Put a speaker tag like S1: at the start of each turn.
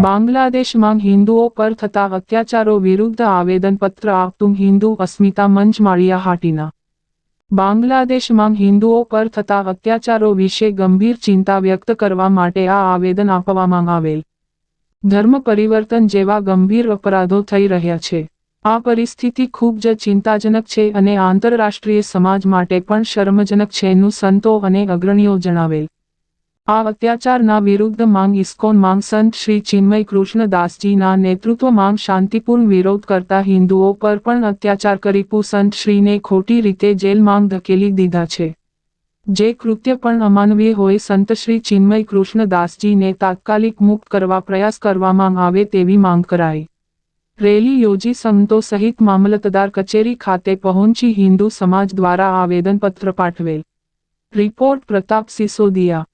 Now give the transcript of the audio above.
S1: બાંગ્લાદેશમાં હિન્દુઓ પર થતા અત્યાચારો વિરુદ્ધ આવેદનપત્ર આપતું હિન્દુ અસ્મિતા મંચ માળિયા હાટીના બાંગ્લાદેશમાં હિન્દુઓ પર થતા અત્યાચારો વિશે ગંભીર ચિંતા વ્યક્ત કરવા માટે આ આવેદન આપવામાં આવેલ. ધર્મ પરિવર્તન જેવા ગંભીર અપરાધો થઈ રહ્યા છે. આ પરિસ્થિતિ ખૂબ જ ચિંતાજનક છે અને આંતરરાષ્ટ્રીય સમાજ માટે પણ શર્મજનક છે, એનું સંતો અને અગ્રણીઓ જણાવેલ. આ અત્યાચારના વિરુદ્ધ માંગ ઇસ્કોન માંગ સંત શ્રી ચિન્મય કૃષ્ણદાસજીના નેતૃત્વમાં શાંતિપૂર્ણ વિરોધ કરતા હિન્દુઓ પર પણ અત્યાચાર કરી સંત શ્રીને ખોટી રીતે જેલ માંગ ધકેલી દીધા છે. જે કૃત્ય પણ અમાનવીય હોય સંત શ્રી ચિન્મય કૃષ્ણદાસજીને તાત્કાલિક મુક્ત કરવા પ્રયાસ કરવામાં આવે તેવી માંગ કરાઈ. રેલી યોજી સંતો સહિત મામલતદાર કચેરી ખાતે પહોંચી હિન્દુ સમાજ દ્વારા આવેદનપત્ર પાઠવેલ. રિપોર્ટ પ્રતાપ સિસોદિયા.